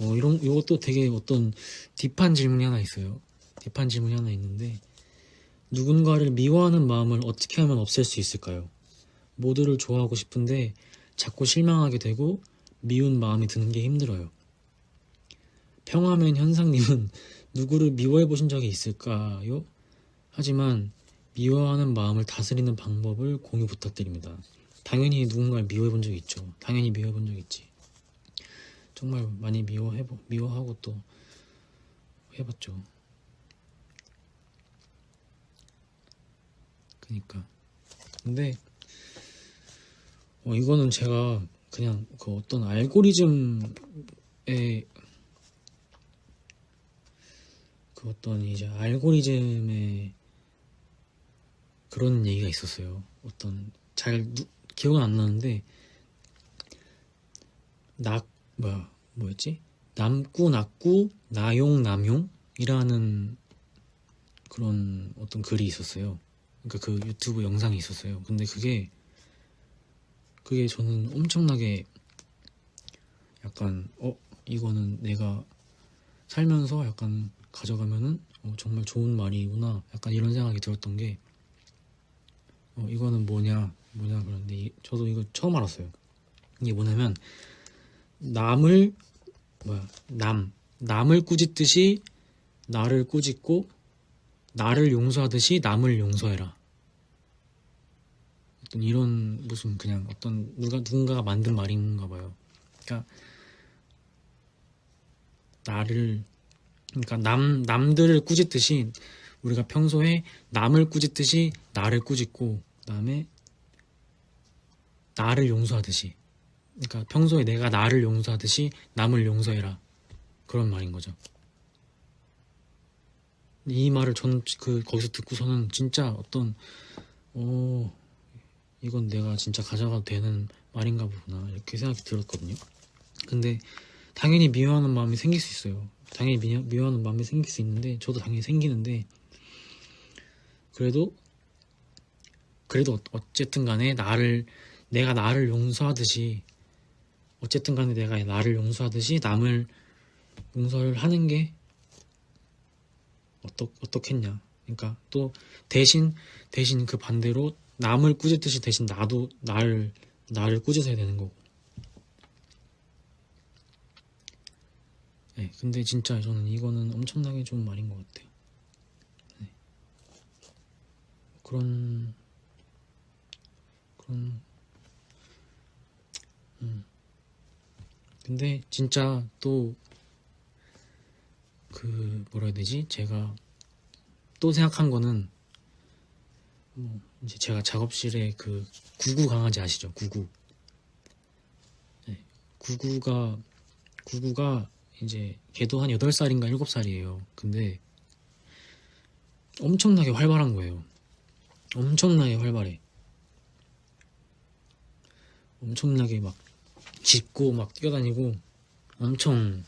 어, 이런, 이것도 되게 어떤 딥한 질문이 하나 있어요. 딥한 질문이 하나 있는데, 누군가를 미워하는 마음을 어떻게 하면 없앨 수 있을까요? 모두를 좋아하고 싶은데, 자꾸 실망하게 되고, 미운 마음이 드는 게 힘들어요. 평화면 현상님은 누구를 미워해 보신 적이 있을까요? 하지만, 미워하는 마음을 다스리는 방법을 공유 부탁드립니다. 당연히 누군가를 미워해 본 적이 있죠. 당연히 미워해 본 적이 있지. 정말 많이 미워해 미워하고 또 해봤죠. 그니까. 근데 어, 이거는 제가 그냥 그 어떤 알고리즘에 그 어떤 이제 알고리즘에 그런 얘기가 있었어요. 어떤 잘 누- 기억은 안 나는데 낙 뭐야 뭐였지 남구 낙구 나용 남용이라는 그런 어떤 글이 있었어요. 그러니까 그 유튜브 영상이 있었어요. 근데 그게 그게 저는 엄청나게 약간 어 이거는 내가 살면서 약간 가져가면은 어, 정말 좋은 말이구나 약간 이런 생각이 들었던 게 어, 이거는 뭐냐 뭐냐 그런데 이- 저도 이거 처음 알았어요. 이게 뭐냐면 남을 뭐야 남 남을 꾸짖듯이 나를 꾸짖고 나를 용서하듯이 남을 용서해라. 어떤 이런 무슨 그냥 어떤 누가 누군가가 만든 말인가 봐요. 그러니까 나를 그러니까 남 남들을 꾸짖듯이 우리가 평소에 남을 꾸짖듯이 나를 꾸짖고 그다음에 나를 용서하듯이 그러니까 평소에 내가 나를 용서하듯이 남을 용서해라 그런 말인 거죠. 이 말을 저는 그 거기서 듣고서는 진짜 어떤 어 이건 내가 진짜 가져가도 되는 말인가 보구나 이렇게 생각이 들었거든요. 근데 당연히 미워하는 마음이 생길 수 있어요. 당연히 미, 미워하는 마음이 생길 수 있는데 저도 당연히 생기는데 그래도 그래도 어- 어쨌든 간에 나를 내가 나를 용서하듯이 어쨌든 간에 내가 나를 용서하듯이 남을 용서를 하는 게 어떻 어떻겠냐. 그러니까 또 대신 대신 그 반대로 남을 꾸짖듯이 대신 나도 나를 나를 꾸짖어야 되는 거고. 네, 근데 진짜 저는 이거는 엄청나게 좋은 말인 것 같아요. 네. 그런 그런 근데 진짜 또 그 뭐라 해야 되지? 제가 또 생각한 거는 뭐 이제 제가 작업실에 그 구구 강아지 아시죠? 구구. 네. 구구가 구구가 이제 걔도 한 8살인가 7살이에요. 근데 엄청나게 활발한 거예요. 엄청나게 활발해. 엄청나게 막 짖고 막 뛰어다니고 엄청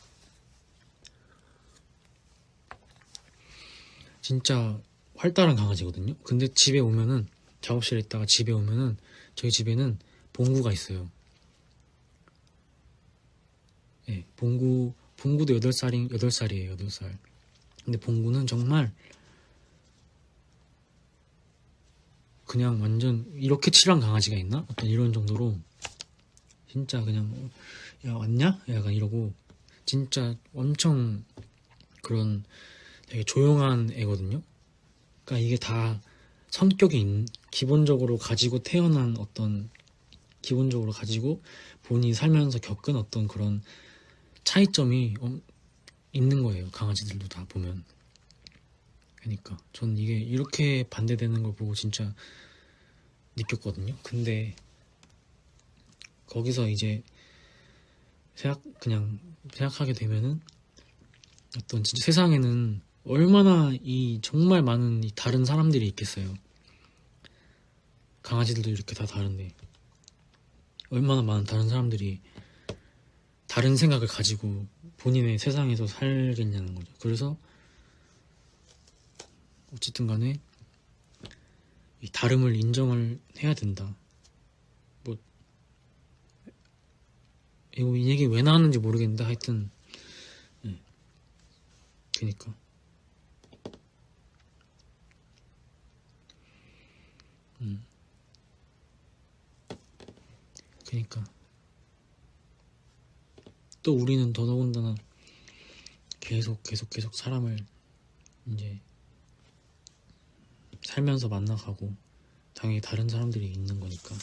진짜 활달한 강아지거든요. 근데 집에 오면은 작업실에 있다가 집에 오면은 저희 집에는 봉구가 있어요. 예, 봉구 봉구도 8살인 8살이에요. 8살. 근데 봉구는 정말 그냥 완전 이렇게 칠한 강아지가 있나? 어떤 이런 정도로 진짜 그냥 야 왔냐? 약간 이러고 진짜 엄청 그런 되게 조용한 애거든요. 그러니까 이게 다 성격이 있- 기본적으로 가지고 태어난 어떤 기본적으로 가지고 본인이 살면서 겪은 어떤 그런 차이점이 엄- 있는 거예요. 강아지들도 다 보면. 그러니까 전 이게 이렇게 반대되는 걸 보고 진짜 느꼈거든요. 근데 거기서 이제 생각 그냥 생각하게 되면은 어떤 진짜 세상에는 얼마나 이 정말 많은 이 다른 사람들이 있겠어요. 강아지들도 이렇게 다 다른데 얼마나 많은 다른 사람들이 다른 생각을 가지고 본인의 세상에서 살겠냐는 거죠. 그래서 어쨌든 간에 이 다름을 인정을 해야 된다. 이거 이 얘기 왜 나왔는지 모르겠는데 하여튼 그니까. 음. 그니까. 또 우리는 더더군다나 계속 계속 계속 사람을 이제 살면서 만나가고 당연히 다른 사람들이 있는 거니까